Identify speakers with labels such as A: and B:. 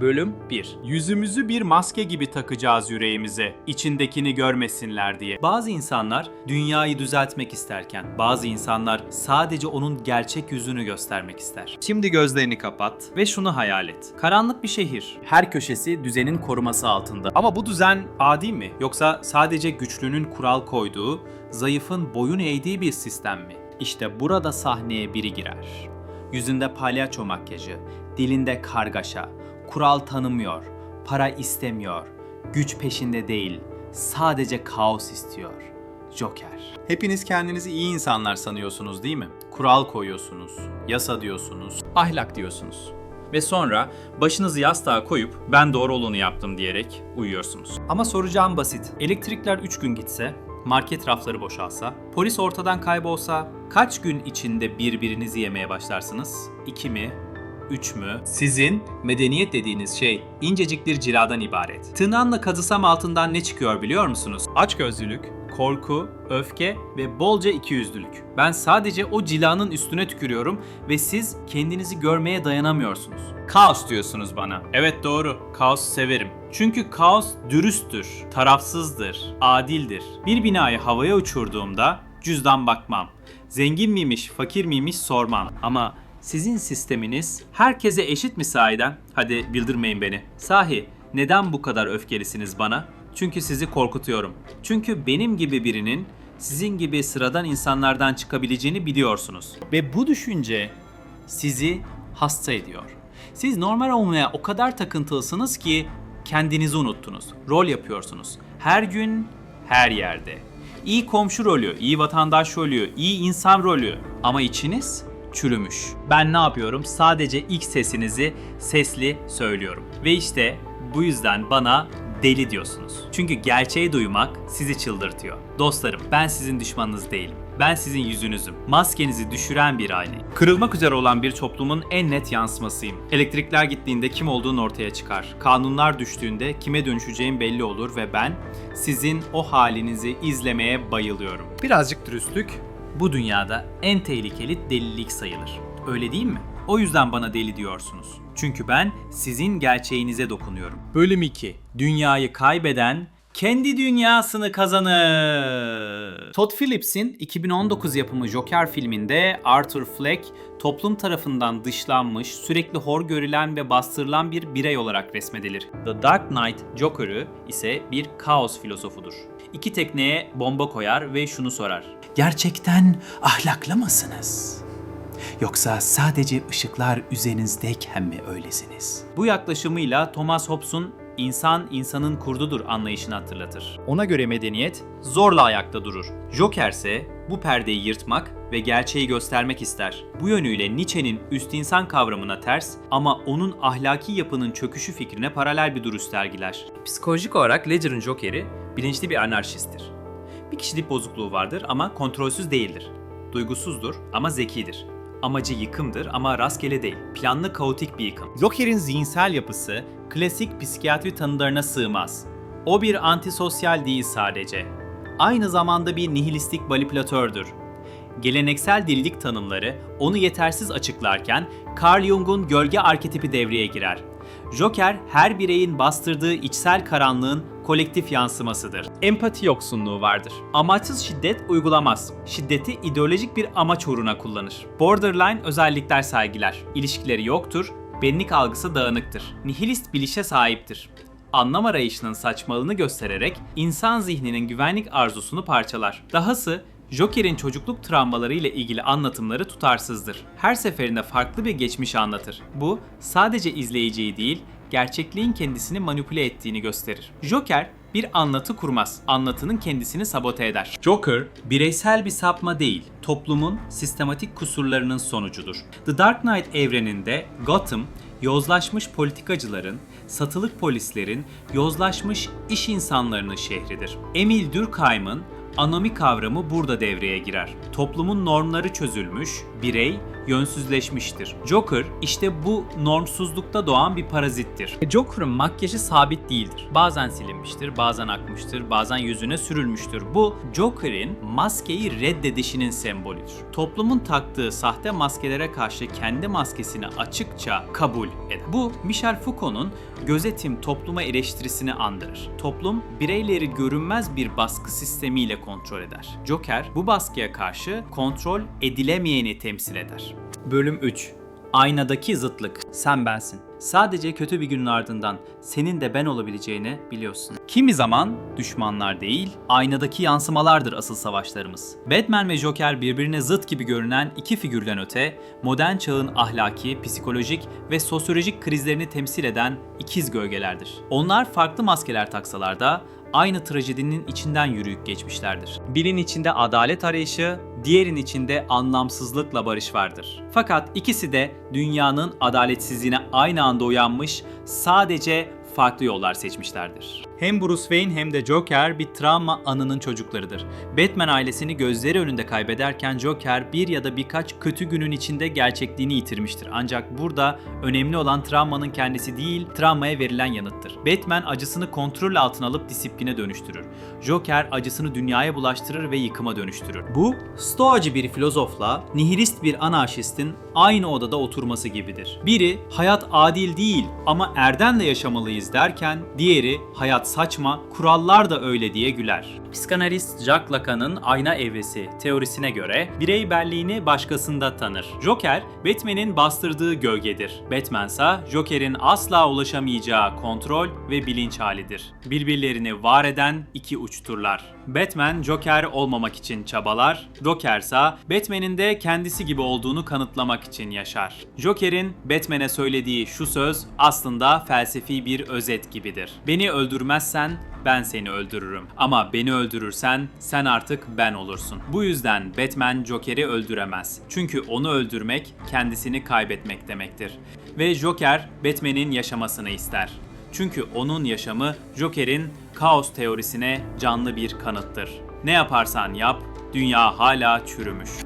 A: Bölüm 1. Yüzümüzü bir maske gibi takacağız yüreğimize, içindekini görmesinler diye. Bazı insanlar dünyayı düzeltmek isterken, bazı insanlar sadece onun gerçek yüzünü göstermek ister. Şimdi gözlerini kapat ve şunu hayal et. Karanlık bir şehir. Her köşesi düzenin koruması altında. Ama bu düzen adil mi? Yoksa sadece güçlünün kural koyduğu, zayıfın boyun eğdiği bir sistem mi? İşte burada sahneye biri girer. Yüzünde palyaço makyajı, dilinde kargaşa, kural tanımıyor, para istemiyor, güç peşinde değil, sadece kaos istiyor. Joker. Hepiniz kendinizi iyi insanlar sanıyorsunuz değil mi? Kural koyuyorsunuz, yasa diyorsunuz, ahlak diyorsunuz. Ve sonra başınızı yastığa koyup ben doğru olanı yaptım diyerek uyuyorsunuz. Ama soracağım basit. Elektrikler 3 gün gitse, market rafları boşalsa, polis ortadan kaybolsa kaç gün içinde birbirinizi yemeye başlarsınız? 2 mi? 3 mü? Sizin medeniyet dediğiniz şey incecik bir ciladan ibaret. Tırnağınla kazısam altından ne çıkıyor biliyor musunuz? Açgözlülük, korku, öfke ve bolca ikiyüzlülük. Ben sadece o cilanın üstüne tükürüyorum ve siz kendinizi görmeye dayanamıyorsunuz. Kaos diyorsunuz bana. Evet doğru. Kaos severim. Çünkü kaos dürüsttür, tarafsızdır, adildir. Bir binayı havaya uçurduğumda cüzdan bakmam. Zengin miymiş, fakir miymiş sormam. Ama sizin sisteminiz herkese eşit mi sahiden? Hadi bildirmeyin beni. Sahi neden bu kadar öfkelisiniz bana? Çünkü sizi korkutuyorum. Çünkü benim gibi birinin sizin gibi sıradan insanlardan çıkabileceğini biliyorsunuz. Ve bu düşünce sizi hasta ediyor. Siz normal olmaya o kadar takıntılısınız ki kendinizi unuttunuz. Rol yapıyorsunuz. Her gün, her yerde. İyi komşu rolü, iyi vatandaş rolü, iyi insan rolü. Ama içiniz çürümüş. Ben ne yapıyorum? Sadece ilk sesinizi sesli söylüyorum. Ve işte bu yüzden bana deli diyorsunuz. Çünkü gerçeği duymak sizi çıldırtıyor. Dostlarım ben sizin düşmanınız değilim. Ben sizin yüzünüzüm. Maskenizi düşüren bir aile. Kırılmak üzere olan bir toplumun en net yansımasıyım. Elektrikler gittiğinde kim olduğun ortaya çıkar. Kanunlar düştüğünde kime dönüşeceğim belli olur ve ben sizin o halinizi izlemeye bayılıyorum. Birazcık dürüstlük bu dünyada en tehlikeli delilik sayılır. Öyle değil mi? O yüzden bana deli diyorsunuz. Çünkü ben sizin gerçeğinize dokunuyorum. Bölüm 2. Dünyayı kaybeden kendi dünyasını kazanır. Todd Phillips'in 2019 yapımı Joker filminde Arthur Fleck toplum tarafından dışlanmış, sürekli hor görülen ve bastırılan bir birey olarak resmedilir. The Dark Knight Joker'ı ise bir kaos filozofudur. İki tekneye bomba koyar ve şunu sorar.
B: Gerçekten ahlaklı mısınız? Yoksa sadece ışıklar üzerinizdeyken mi öylesiniz?
A: Bu yaklaşımıyla Thomas Hobbes'un insan insanın kurdudur anlayışını hatırlatır. Ona göre medeniyet zorla ayakta durur. Joker ise bu perdeyi yırtmak ve gerçeği göstermek ister. Bu yönüyle Nietzsche'nin üst insan kavramına ters ama onun ahlaki yapının çöküşü fikrine paralel bir duruş sergiler. Psikolojik olarak Ledger'ın Joker'i bilinçli bir anarşisttir. Bir kişilik bozukluğu vardır ama kontrolsüz değildir. Duygusuzdur ama zekidir. Amacı yıkımdır ama rastgele değil. Planlı kaotik bir yıkım. Joker'in zihinsel yapısı klasik psikiyatri tanılarına sığmaz. O bir antisosyal değil sadece. Aynı zamanda bir nihilistik manipülatördür. Geleneksel delilik tanımları onu yetersiz açıklarken Carl Jung'un gölge arketipi devreye girer. Joker her bireyin bastırdığı içsel karanlığın kolektif yansımasıdır. Empati yoksunluğu vardır. Amaçsız şiddet uygulamaz. Şiddeti ideolojik bir amaç uğruna kullanır. Borderline özellikler sergiler. İlişkileri yoktur, benlik algısı dağınıktır. Nihilist bilişe sahiptir. Anlam arayışının saçmalığını göstererek insan zihninin güvenlik arzusunu parçalar. Dahası Joker'in çocukluk travmaları ile ilgili anlatımları tutarsızdır. Her seferinde farklı bir geçmiş anlatır. Bu sadece izleyiciyi değil, gerçekliğin kendisini manipüle ettiğini gösterir. Joker bir anlatı kurmaz. Anlatının kendisini sabote eder. Joker bireysel bir sapma değil, toplumun sistematik kusurlarının sonucudur. The Dark Knight evreninde Gotham yozlaşmış politikacıların, satılık polislerin, yozlaşmış iş insanlarının şehridir. Emil Durkheim'ın Anomi kavramı burada devreye girer. Toplumun normları çözülmüş, birey yönsüzleşmiştir. Joker işte bu normsuzlukta doğan bir parazittir. Joker'ın makyajı sabit değildir. Bazen silinmiştir, bazen akmıştır, bazen yüzüne sürülmüştür. Bu Joker'in maskeyi reddedişinin sembolüdür. Toplumun taktığı sahte maskelere karşı kendi maskesini açıkça kabul eder. Bu Michel Foucault'un gözetim topluma eleştirisini andırır. Toplum bireyleri görünmez bir baskı sistemiyle kontrol eder. Joker bu baskıya karşı kontrol edilemeyeni temsil eder. Bölüm 3 Aynadaki zıtlık. Sen bensin. Sadece kötü bir günün ardından senin de ben olabileceğini biliyorsun. Kimi zaman düşmanlar değil, aynadaki yansımalardır asıl savaşlarımız. Batman ve Joker birbirine zıt gibi görünen iki figürden öte, modern çağın ahlaki, psikolojik ve sosyolojik krizlerini temsil eden ikiz gölgelerdir. Onlar farklı maskeler taksalar da aynı trajedinin içinden yürüyüp geçmişlerdir. Birinin içinde adalet arayışı, diğerin içinde anlamsızlıkla barış vardır. Fakat ikisi de dünyanın adaletsizliğine aynı anda uyanmış, sadece farklı yollar seçmişlerdir. Hem Bruce Wayne hem de Joker bir travma anının çocuklarıdır. Batman ailesini gözleri önünde kaybederken Joker bir ya da birkaç kötü günün içinde gerçekliğini yitirmiştir. Ancak burada önemli olan travmanın kendisi değil, travmaya verilen yanıttır. Batman acısını kontrol altına alıp disipline dönüştürür. Joker acısını dünyaya bulaştırır ve yıkıma dönüştürür. Bu, stoacı bir filozofla nihilist bir anarşistin aynı odada oturması gibidir. Biri hayat adil değil ama erdemle yaşamalıyız derken diğeri hayat saçma, kurallar da öyle diye güler. Psikanalist Jacques Lacan'ın ayna evresi teorisine göre birey benliğini başkasında tanır. Joker, Batman'in bastırdığı gölgedir. Batman ise Joker'in asla ulaşamayacağı kontrol ve bilinç halidir. Birbirlerini var eden iki uçturlar. Batman Joker olmamak için çabalar, Joker ise Batman'in de kendisi gibi olduğunu kanıtlamak için yaşar. Joker'in Batman'e söylediği şu söz aslında felsefi bir özet gibidir. Beni öldürmezsen ben seni öldürürüm. Ama beni öldürürsen sen artık ben olursun. Bu yüzden Batman Joker'i öldüremez. Çünkü onu öldürmek kendisini kaybetmek demektir. Ve Joker Batman'in yaşamasını ister. Çünkü onun yaşamı Joker'in kaos teorisine canlı bir kanıttır. Ne yaparsan yap, dünya hala çürümüş.